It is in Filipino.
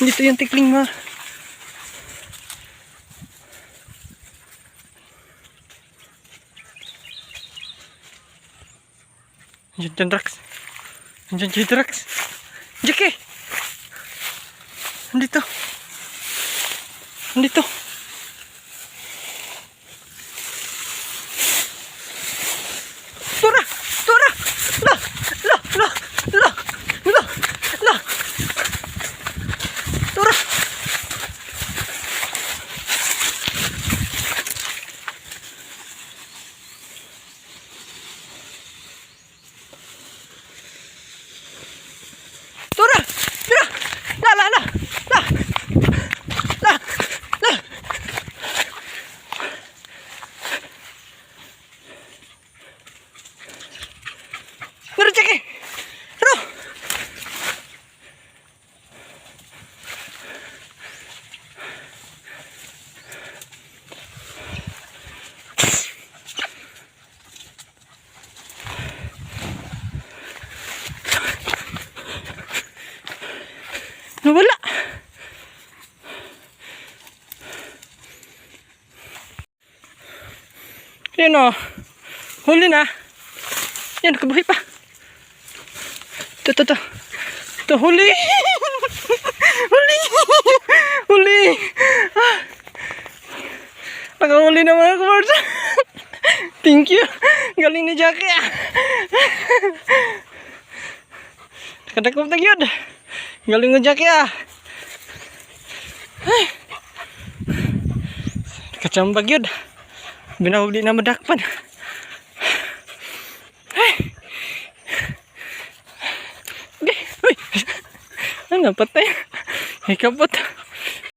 Dito yung tikling mo. Diyan dyan, Drax. Diyan dyan, Drax. Jackie! Andito. Andito. Tura! Nawala. Yan o. Huli na. Yan, kabuhay pa. Ito, ito, ito. Ito, huli. huli. huli. Ah. Nakahuli na mga kabarsa. Thank you. Galing ni Jackie ah. Nakadakop na yun. Galing ngejak ya. Ay. Kacambag yun. Binahog di na madakpan. Ay. Ay. Ay. nggak patay? Ikapot. Ikapot.